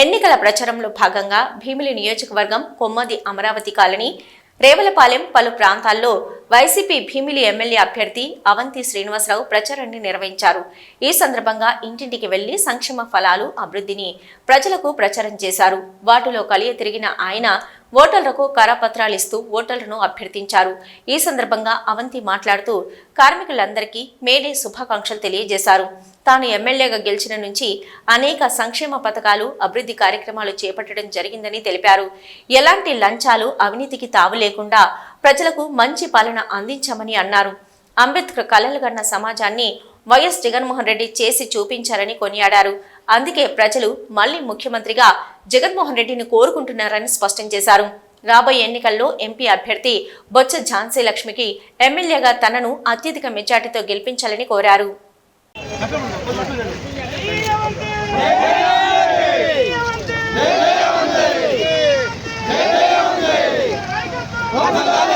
ఎన్నికల ప్రచారంలో భాగంగా భీమిలి నియోజకవర్గం కొమ్మది అమరావతి కాలనీ రేవలపాలెం పలు ప్రాంతాల్లో వైసీపీ భీమిలి ఎమ్మెల్యే అభ్యర్థి అవంతి శ్రీనివాసరావు ప్రచారాన్ని నిర్వహించారు. ఈ సందర్భంగా ఇంటింటికి వెళ్ళి సంక్షేమ ఫలాలు అభివృద్ధిని ప్రజలకు ప్రచారం చేశారు. వాటిలో కలియ తిరిగిన ఆయన ఓటర్లకు కరపత్రాలు ఇస్తూ ఓటర్లను అభ్యర్థించారు. ఈ సందర్భంగా అవంతి మాట్లాడుతూ కార్మికులందరికీ మేడే శుభాకాంక్షలు తెలియజేశారు. తాను ఎమ్మెల్యేగా గెలిచిన నుంచి అనేక సంక్షేమ పథకాలు అభివృద్ధి కార్యక్రమాలు చేపట్టడం జరిగిందని తెలిపారు. ఎలాంటి లంచాలు అవినీతికి తావు లేకుండా ప్రజలకు మంచి పాలన అందించామని అన్నారు. అంబేద్కర్ కలలుగన్న సమాజాన్ని వైఎస్ జగన్మోహన్ రెడ్డి చేసి చూపించారని కొనియాడారు అందుకే ప్రజలు మళ్ళీ ముఖ్యమంత్రిగా జగన్మోహన్ రెడ్డిని కోరుకుంటున్నారని స్పష్టం చేశారు రాబోయే ఎన్నికల్లో ఎంపీ అభ్యర్థి బొత్స ఝాన్సీ లక్ష్మికి ఎమ్మెల్యేగా తనను అత్యధిక మెజార్టీతో గెలిపించాలని కోరారు వైడ్ ఉండి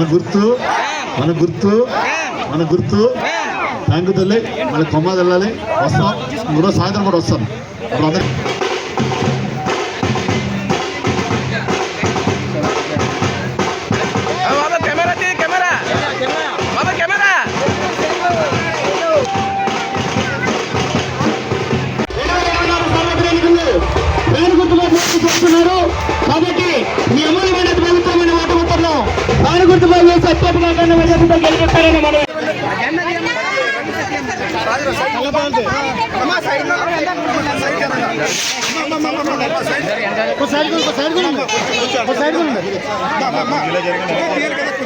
మన గుర్తు మన గుర్తు మన గుర్తు. థ్యాంక్ యూ తల్లి. మళ్ళీ కొమ్మ వెళ్ళాలి వస్తాం. ఈరోజు సాయంత్రం కూడా వస్తాను. ఇప్పుడు కన్నా మెజార్టీతో గెలిపిస్తారని మనం సైడ్. Side side.